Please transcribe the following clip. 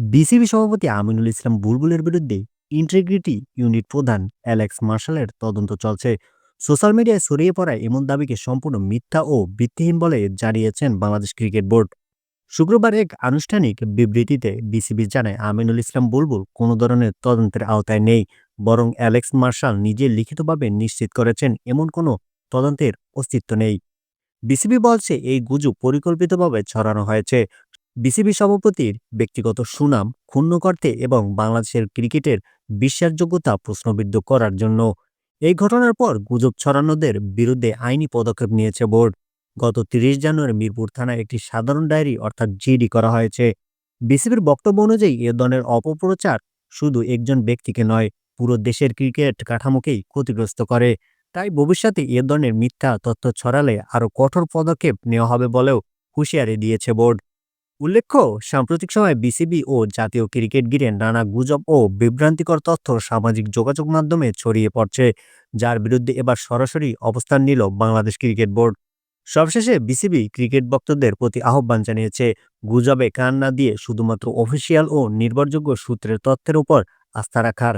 BCB সভাপতি আমিনুল ইসলাম বুলবুলের বিরুদ্ধে ইন্টিগ্রিটি ইউনিট প্রধান অ্যালেক্স মার্শালের তদন্ত চলছে। সোশ্যাল মিডিয়ায় ছড়িয়ে পড়া এমন দাবিকে সম্পূর্ণ মিথ্যা ও ভিত্তিহীন বলে জানিয়েছেন বাংলাদেশ ক্রিকেট বোর্ড। শুক্রবার এক আনুষ্ঠানিক বিবৃতিতে বিসিবি জানায়, আমিনুল ইসলাম বুলবুল কোনো ধরনের তদন্তের আওতায় নেই, বরং অ্যালেক্স মার্শাল নিজে লিখিতভাবে নিশ্চিত করেছেন এমন কোনো তদন্তের অস্তিত্ব নেই। বিসিবি বলছে, এই গুজব পরিকল্পিতভাবে ছড়ানো হয়েছে। বিসিবি সভাপতির ব্যক্তিগত সুনাম ক্ষুণ্ণ করতে এবং বাংলাদেশের ক্রিকেটের বিশ্বাসযোগ্যতা প্রশ্নবিদ্ধ করার জন্য এই ঘটনার পর গুজব ছড়ানোদের বিরুদ্ধে আইনি পদক্ষেপ নিয়েছে বোর্ড। গত তিরিশ জানুয়ারি মিরপুর থানায় একটি সাধারণ ডায়েরি অর্থাৎ জিডি করা হয়েছে। বিসিবির বক্তব্য অনুযায়ী এ ধরনের অপপ্রচার শুধু একজন ব্যক্তিকে নয়, পুরো দেশের ক্রিকেট কাঠামোকেই ক্ষতিগ্রস্ত করে। তাই ভবিষ্যতে এ ধরনের মিথ্যা তথ্য ছড়ালে আরও কঠোর পদক্ষেপ নেওয়া হবে বলেও হুঁশিয়ারি দিয়েছে বোর্ড। উল্লেখ্য, সাম্প্রতিক সময়ে বিসিবি ও জাতীয় ক্রিকেট ঘিরে নানা গুজব ও বিভ্রান্তিকর তথ্য সামাজিক যোগাযোগ মাধ্যমে ছড়িয়ে পড়ছে, যার বিরুদ্ধে এবার সরাসরি অবস্থান নিল বাংলাদেশ ক্রিকেট বোর্ড। সবশেষে বিসিবি ক্রিকেট ভক্তদের প্রতি আহ্বান জানিয়েছে, গুজবে কান না দিয়ে শুধুমাত্র অফিসিয়াল ও নির্ভরযোগ্য সূত্রের তথ্যের উপর আস্থা রাখার